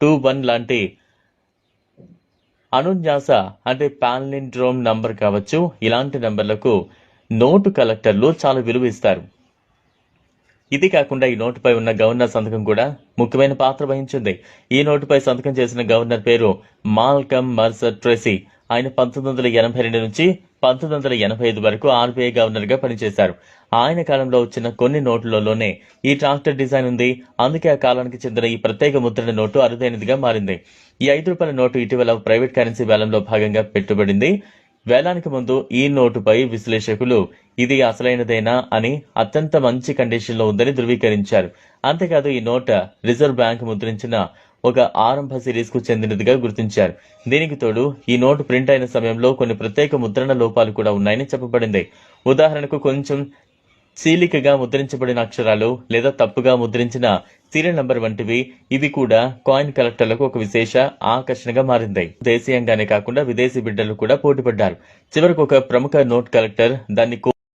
Two one లాంటి అనున్యాస అంటే palindrome number కావచ్చు ఇలాంటి నంబర్లకు నోటు కలెక్టర్లు చాలా విలువ ఇస్తారు ఇది కాకుండా ఈ నోటుపై ఉన్న గవర్నర్ సంతకం కూడా ముఖ్యమైన పాత్ర వహించింది. ఈ నోటుపై సంతకం చేసిన గవర్నర్ పేరు మాల్కమ్ మర్సర్ ట్రెసీ. ఆయన పంతొమ్మిది వందల ఎనభై రెండు నుంచి పంతొమ్మిది వందల ఎనభై ఐదు వరకు ఆర్బీఐ గవర్నర్గా పనిచేశారు. ఆయన కాలంలో వచ్చిన కొన్ని నోట్లలోనే ఈ ట్రాక్టర్ డిజైన్ ఉంది. అందుకే ఆ కాలానికి చెందిన ఈ ప్రత్యేక ముద్రణ నోటు అరుదైనదిగా మారింది. ఈ ఐదు రూపాయల నోటు ఇటీవల ప్రైవేట్ కరెన్సీ వేలంలో భాగంగా పెట్టుబడింది. వేలానికి ముందు ఈ నోటుపై విశ్లేషకులు ఇది అసలైనదేనా అని అత్యంత మంచి కండిషన్లో ఉందని ధృవీకరించారు. అంతేకాదు ఈ నోట్ రిజర్వ్ బ్యాంక్ ముద్రించిన ఒక ఆరంభ సిరీస్కు చెందినదిగా గుర్తించారు. దీనికి తోడు ఈ నోటు ప్రింట్ అయిన సమయంలో కొన్ని ప్రత్యేక ముద్రణ లోపాలు కూడా ఉన్నాయని చెప్పబడింది. ఉదాహరణకు కొంచెం చీలికగా ముద్రించబడిన అక్షరాలు లేదా తప్పుగా ముద్రించిన సీరియల్ నంబర్ వంటివి ఇవి కూడా కాయిన్ కలెక్టర్లకు ఒక విశేష ఆకర్షణగా మారింది. దేశీయంగానే కాకుండా విదేశీ బిడ్డలు కూడా పోటీపడ్డారు. చివరకు ఒక ప్రముఖ నోట్ కలెక్టర్ దాన్ని